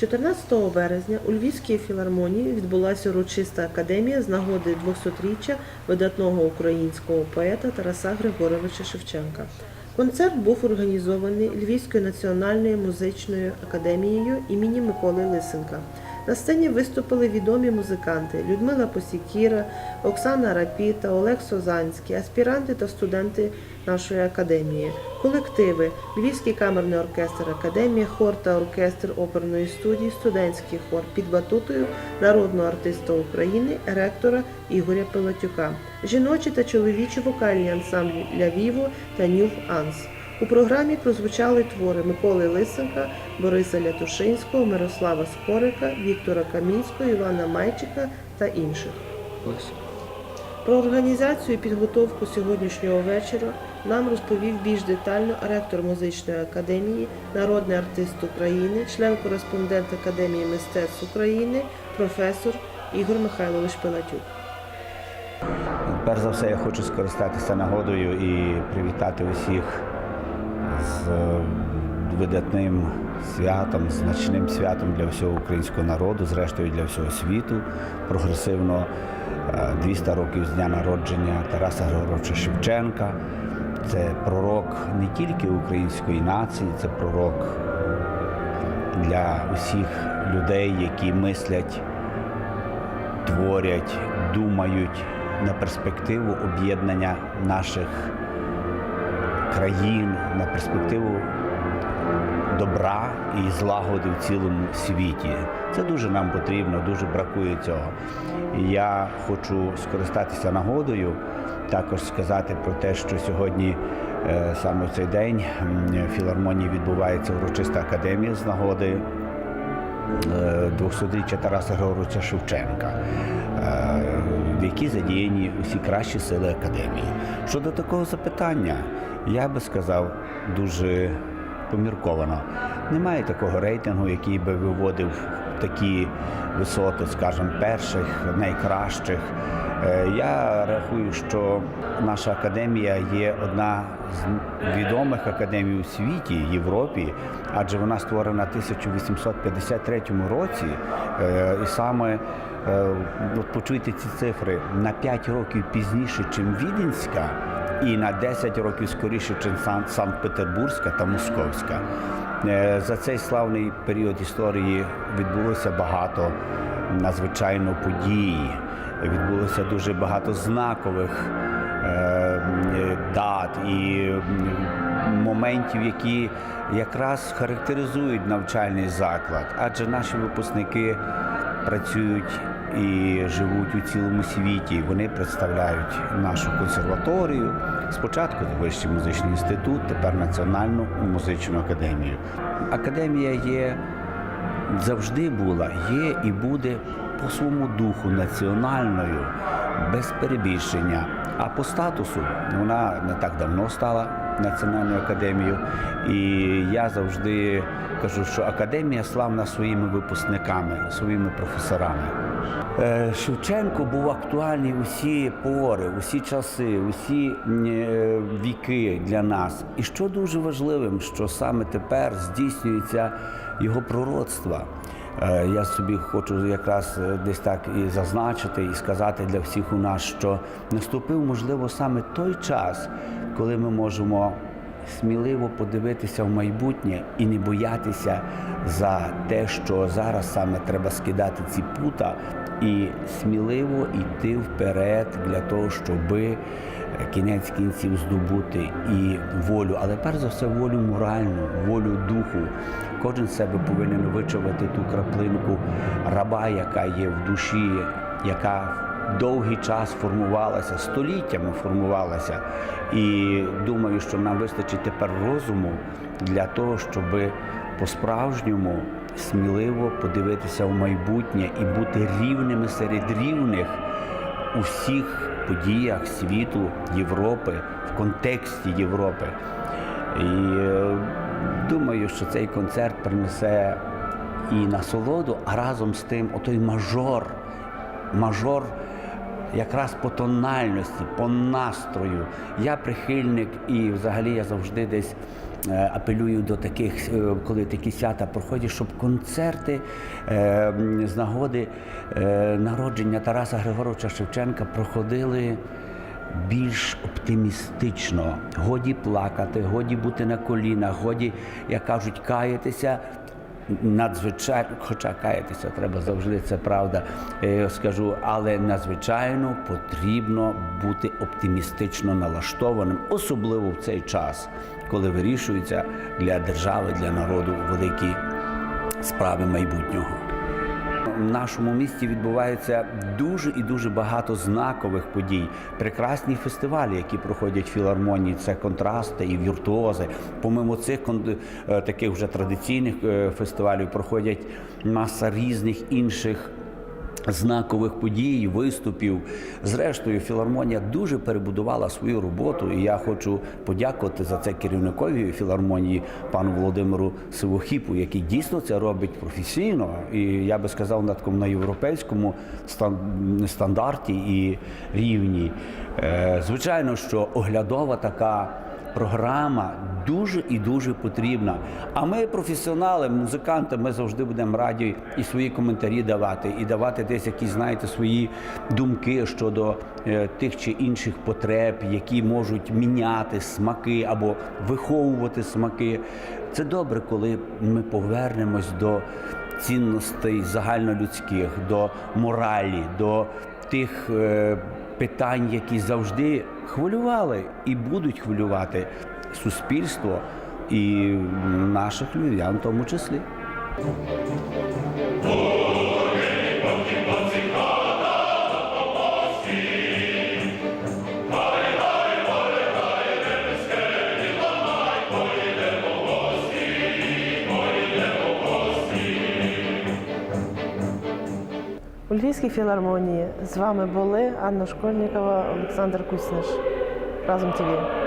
14 березня у Львівській філармонії відбулася урочиста академія з нагоди 200-річчя видатного українського поета Тараса Григоровича Шевченка. Концерт був організований Львівською національною музичною академією імені Миколи Лисенка. На сцені виступили відомі музиканти Людмила Посікіра, Оксана Рапіта, Олег Созанський, аспіранти та студенти нашої академії, колективи Львівський камерний оркестр Академія, хор та оркестр оперної студії, студентський хор під батутою народного артиста України, ректора Ігоря Пилатюка, жіночі та чоловічі вокальні ансамблі Лявіво та Нюв Анс. У програмі прозвучали твори Миколи Лисенка, Бориса Лятушинського, Мирослава Скорика, Віктора Камінського, Івана Майчика та інших. Про організацію і підготовку сьогоднішнього вечора нам розповів більш детально ректор музичної академії, народний артист України, член-кореспондент Академії мистецтв України, професор Ігор Михайлович Пилатюк. Перш за все, я хочу скористатися нагодою і привітати усіх з видатним святом, значним святом для всього українського народу, зрештою для всього світу. Прогресивно е, 200 років з дня народження Тараса Григоровича Шевченка. Це пророк не тільки української нації, це пророк для усіх людей, які мислять творять, думають на перспективу об'єднання наших країн, на перспективу добра і злагоди в цілому світі. Це дуже нам потрібно, дуже бракує цього. Я хочу скористатися нагодою, також сказати про те, що сьогодні. е, Саме в цей день в філармонії відбувається урочиста академія з нагоди е, 200-річчя Тараса Григоровича Шевченка, е, в якій задіяні усі кращі сили академії. Щодо такого запитання, я би сказав дуже помірковано. Немає такого рейтингу, який би виводив такі висоти, скажімо, перших, найкращих. Е, Я рахую, що наша академія є одна з відомих академій у світі, Європі, адже вона створена в 1853 році. Е, І саме е, от почуйте ці цифри на 5 років пізніше, чим Віденська, і на 10 років скоріше, Сан- Санкт-Петербурзька та Московська. Е, За цей славний період історії відбулося багато надзвичайно подій. Відбулося дуже багато знакових е, дат і моментів, які якраз характеризують навчальний заклад, адже наші випускники працюють і живуть у цілому світі. Вони представляють нашу консерваторію. Спочатку Вищий музичний інститут, тепер Національну музичну академію. Академія є завжди була, є і буде по своєму духу національною, без перебільшення. А по статусу вона не так давно стала національною академією. І я завжди кажу, що академія славна своїми випускниками, своїми професорами. Е, Шевченко був актуальний усі пори, усі часи, усі е, віки для нас. І що дуже важливим, що саме тепер здійснюється його пророцтва. Е, Я собі хочу якраз десь так і зазначити, і сказати для всіх у нас, що наступив, можливо, саме той час, коли ми можемо сміливо подивитися в майбутнє і не боятися за те, що зараз саме треба скидати ці пута і сміливо йти вперед для того, щоби кінець кінців здобути і волю, але перш за все волю моральну, волю духу. Кожен себе повинен вичавати ту краплинку раба, яка є в душі, яка довгий час формувалася, століттями формувалася. І думаю, що нам вистачить тепер розуму для того, щоб по-справжньому сміливо подивитися в майбутнє і бути рівними серед рівних у всіх подіях світу, Європи, в контексті Європи. І е, думаю, що цей концерт принесе і насолоду, а разом з тим отой мажор, мажор якраз по тональності, по настрою. Я прихильник і взагалі я завжди десь е, апелюю до таких, е, коли такі свята проходять, щоб концерти е, з нагоди народження Тараса Григоровича Шевченка проходили більш оптимістично. Годі плакати, годі бути на колінах, годі, як кажуть, каятися. Надзвичайно, хоча каятися треба завжди, це правда, я скажу, але надзвичайно потрібно бути оптимістично налаштованим, особливо в цей час, коли вирішуються для держави, для народу великі справи майбутнього. Нашому місті відбувається дуже і дуже багато знакових подій. Прекрасні фестивалі, які проходять в філармонії, це контрасти і віртуози. Помимо цих е, таких вже традиційних е, фестивалів проходять маса різних інших. Знакових подій, виступів. Зрештою, філармонія дуже перебудувала свою роботу, і я хочу подякувати за це керівникові філармонії пану Володимиру Сивохіпу, який дійсно це робить професійно. І я би сказав на такому на європейському стандарті і рівні. Е, Звичайно, що оглядова така програма дуже і дуже потрібна. А ми, професіонали, музиканти, ми завжди будемо раді і свої коментарі давати, і давати десь якісь, знаєте, свої думки щодо е, тих чи інших потреб, які можуть міняти смаки або виховувати смаки. Це добре, коли ми повернемось до цінностей загальнолюдських, до моралі, до тих е, питань, які завжди хвилювали і будуть хвилювати суспільство і наших людей, в тому числі. Львівській філармонії з вами були Анна Школьникова, Олександр Кусниш. Разом ТВ.